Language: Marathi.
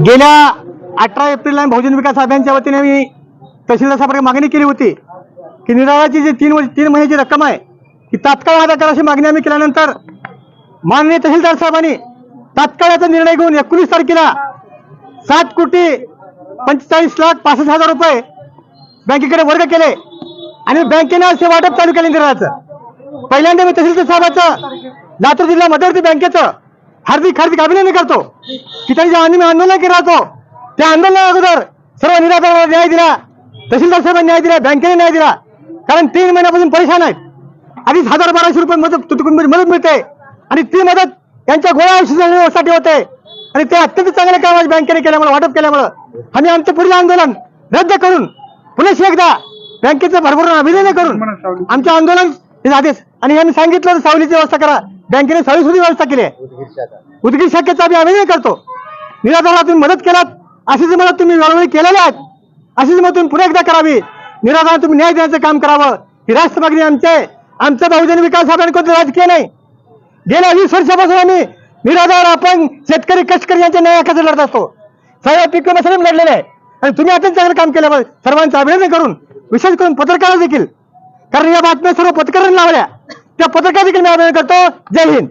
गेल्या अठरा एप्रिलला बहुजन विकास अभियानच्या वतीने मी तहसीलदार साहेबांकडे मागणी केली होती की निराळाची जी तीन तीन महिन्याची रक्कम आहे ती तात्काळ अदा करा अशी मागणी आम्ही केल्यानंतर माननीय तहसीलदार साहेबांनी तात्काळाचा निर्णय घेऊन एकोणीस तारखेला सात कोटी पंचेचाळीस लाख पासष्ट हजार रुपये बँकेकडे वर्ग केले आणि बँकेने असे वाटप चालू केले निराळाचं. पहिल्यांदा मी तहसीलदार साहेबाचं लातूर जिल्हा मध्यवर्ती बँकेचं हार्दिक हार्दिक अभिनंदन करतो. की त्यांनी जे आम्ही आंदोलन केलं होतो. त्या आंदोलना अगोदर सर्व निराधाराला न्याय दिला. तहसीलदार साहेबांनी न्याय दिला बँकेने न्याय दिला. कारण तीन महिन्यापासून परेशान आहेत अडीच हजार बाराशे रुपये मदत तुटकुंबी मदत मिळते. आणि ती मदत त्यांच्या गोळ्या औषधासाठी होते. आणि ते अत्यंत चांगल्या काम आज बँकेने केल्यामुळे वाटप केल्यामुळं. आम्ही आमचं पुढील आंदोलन रद्द करून पुन्हा एकदा बँकेचं भरभरून अभिनंदन करून आमचं आंदोलन हे आदेश आणि यांनी सांगितलं सावलीची व्यवस्था करा. बँकेने सावली सुद्धा व्यवस्था केली आहे. उदगीर शाखेचा आम्ही अभिनंदन करतो. निराधाराला तुम्ही मदत केलात अशीच मदत तुम्ही वेळोवेळी केलेल्या आहेत. अशीच मदत तुम्ही पुन्हा एकदा करावी. निराधार तुम्ही न्याय देण्याचं काम करावं. ही राष्ट्र मागणी आमची आहे. आमचा बहुजन विकास आघाडी कोणतं राजकीय नाही. गेल्या वीस वर्षापासून आम्ही निराधार आपण शेतकरी कष्टकरी यांच्या न्याय लढत असतो. सर्व पीक विम्यासाठी लढलेले आहे. आणि तुम्ही अत्यंत चांगलं काम केल्यामुळे सर्वांचं अभिनंदन करून विशेष करून पत्रकार देखील. कारण या बातम्या सर्व पत्रकारांनी लावल्या. त्या पत्रकार देखील करतो. जय हिंद.